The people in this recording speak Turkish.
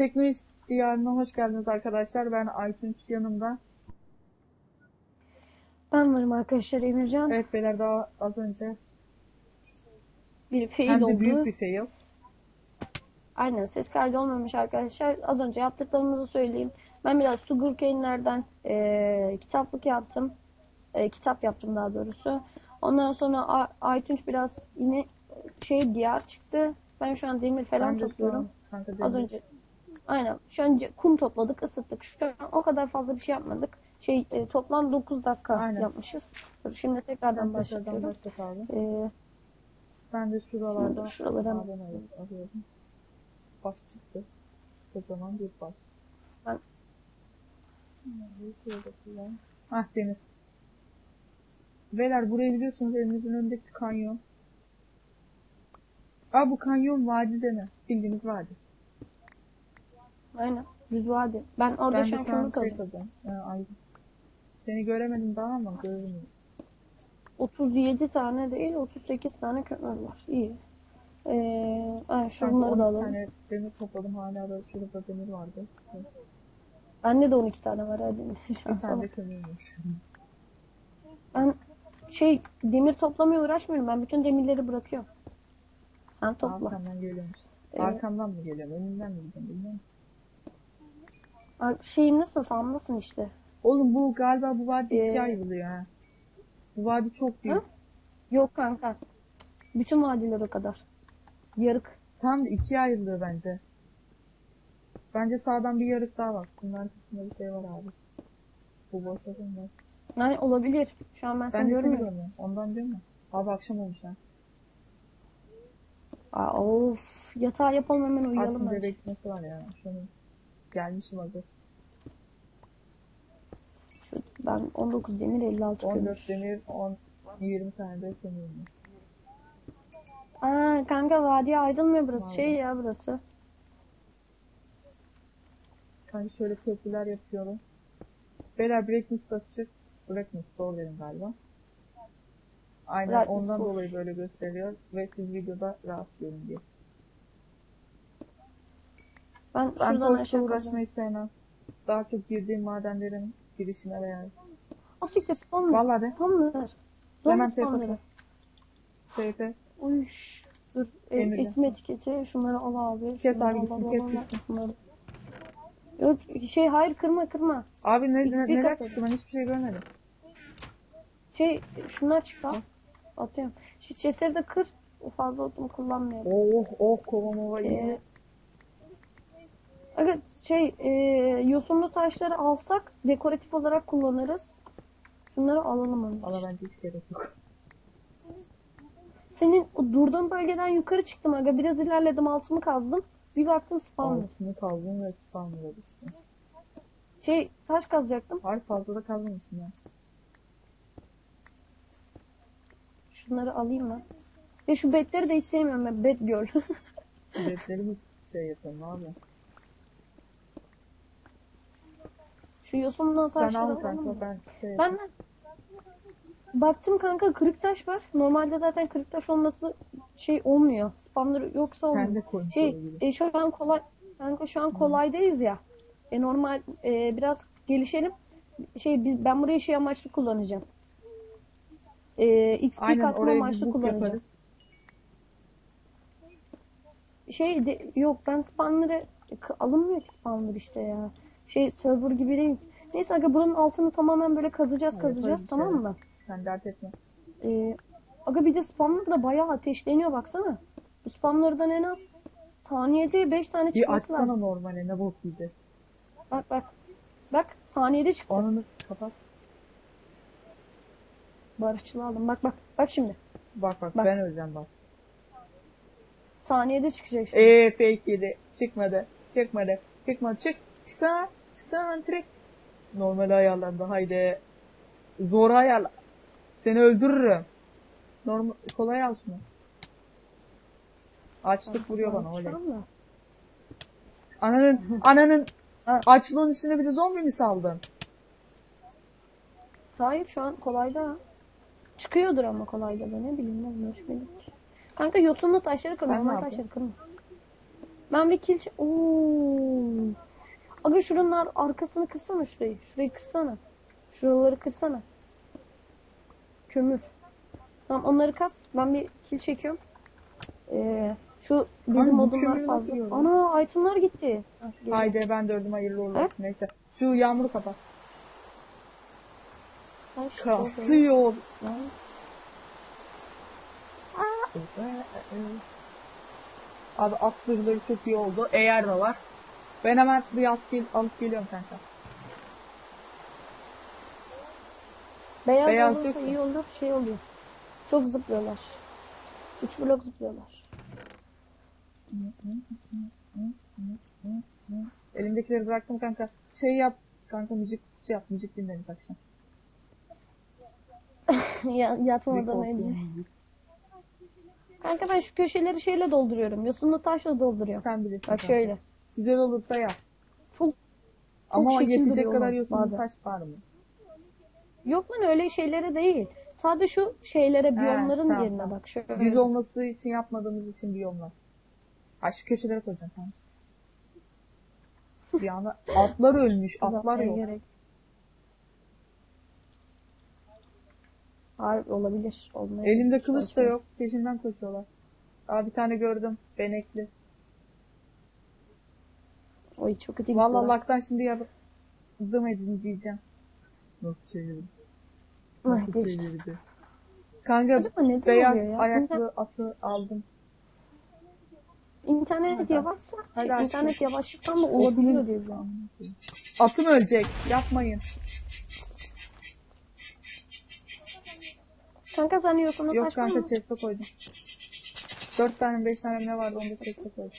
Teknoloji Diyarı'na hoş geldiniz arkadaşlar. Ben Aytunç yanımda. Ben varım arkadaşlar Emircan. Evet beyler daha az önce Bir fail hem de oldu. büyük bir fail. Aynen ses kaydı olmamış arkadaşlar. Az önce yaptıklarımızı söyleyeyim. Ben biraz Sugarcane'lerden eee kitaplık yaptım. Eee, kitap yaptım daha doğrusu. Ondan sonra A- Aytunç biraz yine şey diyar çıktı. Ben şu an demir falan Ben topluyorum. Az önce aynen şu an ce- kum topladık, ısıttık. Şu an o kadar fazla bir şey yapmadık. Şey e, toplam 9 dakika Aynen. yapmışız. Şimdi tekrardan Ben tekrardan başlatıyorum. başlat abi. Eee, Ben de şuralarda Şuralara- arıyorum. Baş çıktı. Kocaman bir baş. Ben- Ah deniz. Beyler burayı biliyorsunuz elimizin önündeki kanyon. Aa bu kanyon vadi deme. Bildiğiniz vadi. Aynen. Düz vadi. Ben orada Ben kömür şey. Ha, ay. Seni göremedim daha ama gördüm. 37 tane değil 38 tane kömür var. İyi. Ee, ay, şunları 12 da alalım. tane demir topladım hala da şurada demir vardı. Bende de 12 tane var hadi. Bir tane de kömürmüş. Ben şey demir toplamaya uğraşmıyorum. Ben bütün demirleri bırakıyorum. Sen topla. Arkamdan geliyormuş. Arkamdan mı geliyorum? Önümden mi gidiyorum bilmiyorum. Şeyim nasıl sandasın işte. Oğlum bu galiba bu vadi ikiye Ee, ayrılıyor ha. Bu vadi çok büyük. Hı? Yok kanka. Bütün vadilere kadar. Yarık. Tam ikiye ayrılıyor bence. Bence sağdan bir yarık daha var. Bunun arkasında bir şey var abi. Bu boş olmaz. Yani olabilir. Şu an ben seni Ben seni görmüyorum. Ondan diyorum ya. Abi akşam olmuş ha. Aa, of. Yatağı yapalım hemen uyuyalım bence. beklemesi var ya. Şunu gelmişim hazır. Şu, ben 19 demir 56 kömür. 14 demir, 10, 20 tane de kömürüm. Aa, kanka vadiye ayrılmıyor burası. Vadi. Şey ya burası. Hani şöyle köprüler yapıyorum. Beyler Blackness açık. Blackness doğru dedim galiba. Aynen Blackness ondan dolayı böyle gösteriyor ve siz videoda rahat görün diye. Ben Ben şuradan aşağı uğraşmayı sevmem. Daha çok girdiğim madenlerin girişine veya Asiktir spawner. Vallahi de. Spawner. Hemen spawner'ı. TP. Uyş. Dur. E, isim etiketi. Şunları al abi. Kes abi gitsin, kes gitsin. Yok şey hayır kırma kırma. Abi ne, ne, neler çıktı ben hiçbir şey görmedim. Şey şunlar çıktı. Atıyorum. Şu chestleri de kır. O fazla otumu kullanmayalım. Oh oh kova mova iyi. Ee, evet şey e, yosunlu taşları alsak dekoratif olarak kullanırız. Şunları alalım önce. Valla bence hiç gerek yok. Senin o durduğun bölgeden yukarı çıktım aga. Biraz ilerledim altımı kazdım. Bir baktım spawner. Altını kazdım ve spamladı işte. Şey taş kazacaktım. Harbi fazla da kazmamışsın ya. Şunları alayım ben. Ya şu betleri de hiç sevmiyorum ben. Bet girl. Biletleri mi şey yapıyorum abi? Şu yosunlu Sen taşları al alalım kanka ben şey Ben de baktım kanka kırık taş var. Normalde zaten kırık taş olması şey olmuyor. Spawner yoksa olmuyor. Şey e, şu an kolay kanka şu an kolaydayız ya. E, normal e, biraz gelişelim. Şey biz, ben burayı şey amaçlı kullanacağım. E, XP Aynen kasma amaçlı kullanacağım. yaparız. Şey de, yok ben spawner'ı k- alınmıyor ki spawner işte ya. Şey server gibi değil. Neyse aga buranın altını tamamen böyle kazacağız Ha, kazacağız bir tamam mı? Sen dert etme. Ee, aga bir de spawner da bayağı ateşleniyor baksana. Bu spawner'dan en az saniyede 5 tane Bir çıkması açsana lazım. normale ne bok yiyeceğiz. Bak bak. Bak saniyede çıktı. Ananı kapat. Barışçılı aldım. Bak bak. Bak şimdi. Bak bak, Bak. ben öleceğim bak. Saniyede çıkacak şimdi. Eee fake yedi. Çıkmadı. Çıkmadı. Çıkmadı. Çık. Çıksana. Lan direkt. Normal ayarlandı. Haydi. Zor ayarla. Seni öldürürüm. Normal kolay al şunu. Açlık vuruyor bana öyle. Ananın ananın açlığın üstüne bir de zombi mi saldın? Hayır şu an kolayda. Çıkıyordur ama kolayda da ne bileyim ben ölçmedim. Kanka yosunlu taşları kırma. Ben taşları kırma. Ben bir kill... ç- Oo. Aga şuranın ar- arkasını kırsana şurayı. Şurayı kırsana. Şuraları kırsana. Kömür. Tamam onları kas. Ben bir kil çekiyorum. Ee, şu bizim bu odunlar fazla. Ana itemler gitti. Gel. Haydi ben de öldüm hayırlı uğurlu He? Neyse. Şu yağmuru kapat. Ay, Kasıyor. Abi at çok iyi oldu. Eğer de var. Ben hemen bir gel alıp geliyorum kanka. Beyaz, Beyaz olursa yok mu? iyi olur. Şey oluyor. Çok zıplıyorlar. 3 blok zıplıyorlar. Elimdekileri bıraktım kanka. Şey yap. Kanka müzik şey yap. Müzik dinleyin akşam. ya, yatmadan önce. Kanka ben şu köşeleri şeyle dolduruyorum. Yosunlu taşla dolduruyorum. Sen bilirsin. Bak kanka. şöyle. Güzel olursa yap. Çok Ama şekil yetecek kadar yosunlu taş var mı? Yok lan öyle şeylere değil. Sadece şu şeylere biyomların tamam, yerine tamam. bak. Şöyle. Düz olması için yapmadığımız için biyomlar. Ha şu köşelere koyacağım tamam. Bir anda atlar ölmüş. Atlar yok. gerek. Harbi olabilir. Olmayabilir. Elimde kılıç da yok. Peşinden koşuyorlar. Aa bir tane gördüm. Benekli. Oy çok kötü Vallahi gidiyorlar. laktan şimdi yardım edin diyeceğim. Nasıl çevirdim? Ay, Nasıl geçti. çevirdi? Kanka Acaba neden beyaz ya? ayaklı İnter- atı aldım. İnternet yavaşsa, şey, internet yavaşlıktan da olabiliyor diye biliyorum. Atım ölecek. Yapmayın. Kanka sen yosunu Yok kanka mı? chest'e koydum. Dört tane beş tane ne vardı onu da chest'e koydum.